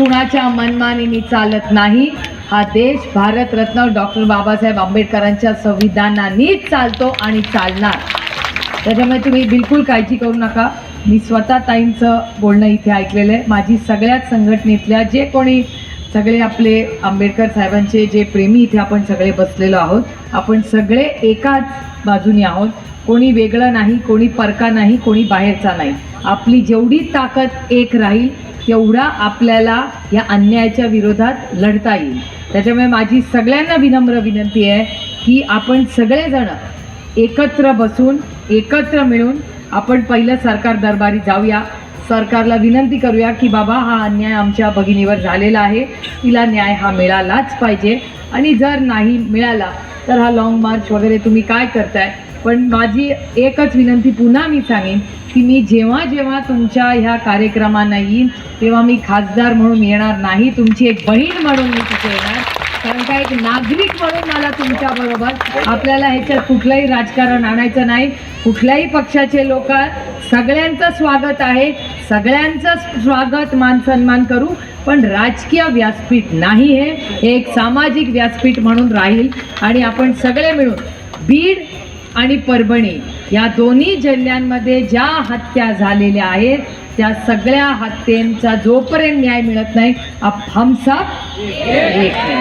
कुणाच्या मनमानीने चालत नाही. हा देश भारतरत्न डॉक्टर बाबासाहेब आंबेडकरांच्या संविधानानेच चालतो आणि चालणार. त्याच्यामुळे तुम्ही बिलकुल काळजी करू नका. मी स्वतः ताईंचं बोलणं इथे ऐकलेलं आहे. माझी सगळ्याच संघटनेतल्या जे कोणी सगळे आपले आंबेडकर साहेबांचे जे प्रेमी इथे आपण सगळे बसलेलो आहोत आपण सगळे एकाच बाजूनी आहोत. कोणी वेगळं नाही कोणी परका नाही कोणी बाहेरचा नाही. आपली जेवढी ताकद एक राहील केवढा आपल्याला या अन्यायाच्या विरोधात लढता येईल. त्याच्यामुळे माझी सगळ्यांना विनम्र विनंती आहे की आपण सगळेजण एकत्र बसून एकत्र मिळून आपण पहिलं सरकार दरबारी जाऊया. सरकारला विनंती करूया की बाबा हा अन्याय आमच्या भगिनीवर झालेला आहे. तिला न्याय हा मिळालाच पाहिजे. आणि जर नाही मिळाला तर हा लाँग मार्च वगैरे तुम्ही काय करताय? पण माझी एकच विनंती पुन्हा मी सांगेन की मी जेव्हा जेव्हा तुमच्या ह्या कार्यक्रमांना येईन तेव्हा मी खासदार म्हणून येणार नाही तुमची एक बहीण म्हणून मी तिथे येणार. कारण का एक नागरिक म्हणून मला तुमच्याबरोबर आपल्याला ह्याच्यात कुठलंही राजकारण आणायचं नाही. कुठल्याही पक्षाचे लोक सगळ्यांचं स्वागत आहे. सगळ्यांचं स्वागत मान सन्मान करू. पण राजकीय व्यासपीठ नाही हे. हे एक सामाजिक व्यासपीठ म्हणून राहील. आणि आपण सगळे मिळून बीड आणि परभणी या दोन्ही जिल्ह्यांमध्ये ज्या हत्या झालेल्या आहेत त्या सगळ्या हत्येंचा जोपर्यंत न्याय मिळत नाही आप- एक